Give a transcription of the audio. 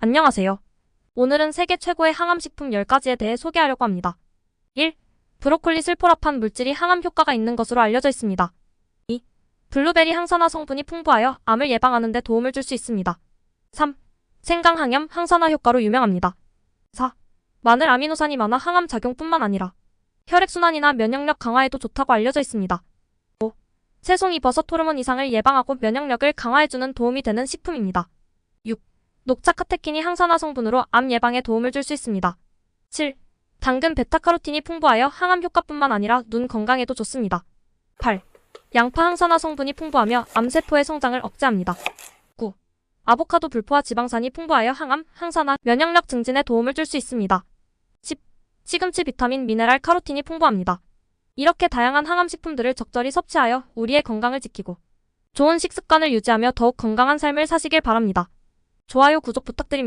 안녕하세요. 오늘은 세계 최고의 항암식품 10가지에 대해 소개하려고 합니다. 1. 브로콜리 슬포라판 물질이 항암 효과가 있는 것으로 알려져 있습니다. 2. 블루베리 항산화 성분이 풍부하여 암을 예방하는 데 도움을 줄 수 있습니다. 3. 생강 항염 항산화 효과로 유명합니다. 4. 마늘 아미노산이 많아 항암 작용뿐만 아니라 혈액순환이나 면역력 강화에도 좋다고 알려져 있습니다. 5. 새송이 버섯 호르몬 이상을 예방하고 면역력을 강화해주는 도움이 되는 식품입니다. 6. 녹차 카테킨이 항산화 성분으로 암 예방에 도움을 줄 수 있습니다. 7. 당근 베타카로틴이 풍부하여 항암 효과뿐만 아니라 눈 건강에도 좋습니다. 8. 양파 항산화 성분이 풍부하며 암세포의 성장을 억제합니다. 9. 아보카도 불포화 지방산이 풍부하여 항암, 항산화, 면역력 증진에 도움을 줄 수 있습니다. 10. 시금치 비타민, 미네랄, 카로틴이 풍부합니다. 이렇게 다양한 항암 식품들을 적절히 섭취하여 우리의 건강을 지키고 좋은 식습관을 유지하며 더욱 건강한 삶을 사시길 바랍니다. 좋아요, 구독 부탁드립니다.